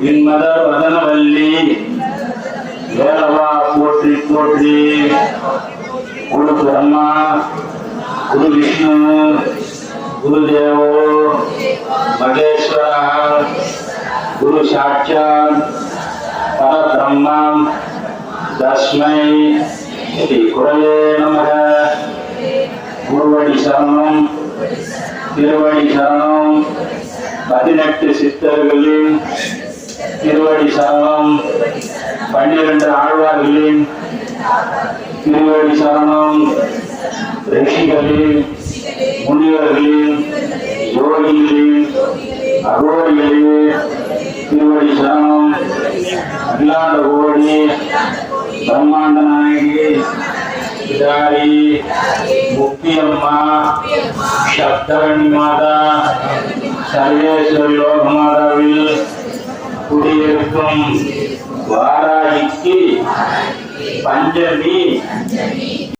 விண்மத வதனவல்லி வேலவா போற்றி போற்றி. குரு பிரம்மா குரு விஷ்ணு குரு தேவோ மகேஸ்வரா குரு சாட்சாத் பரபிரம்மா தஸ்மை ஸ்ரீ குரவே நமக. குருவடி சரணம் திருவடி சரணம் பதினெட்டு சித்தர்கள் சரணம். பன்னிரண்டு ஆழ்வார்களின் திருவடி சரணம். ரிஷிகளின் முனிவர்களின் யோகிகளின் அகோரிகளின் திருவடி சரணம். அகிலாண்ட கோடி பிரம்மாண்ட நாயகி பிதாரி முக்தியம்மா சப்தரணி மாதா சர்வேஸ்வரி லோக மாதாவில் குடியிருக்கும் வாராகிக்கு பஞ்சமி.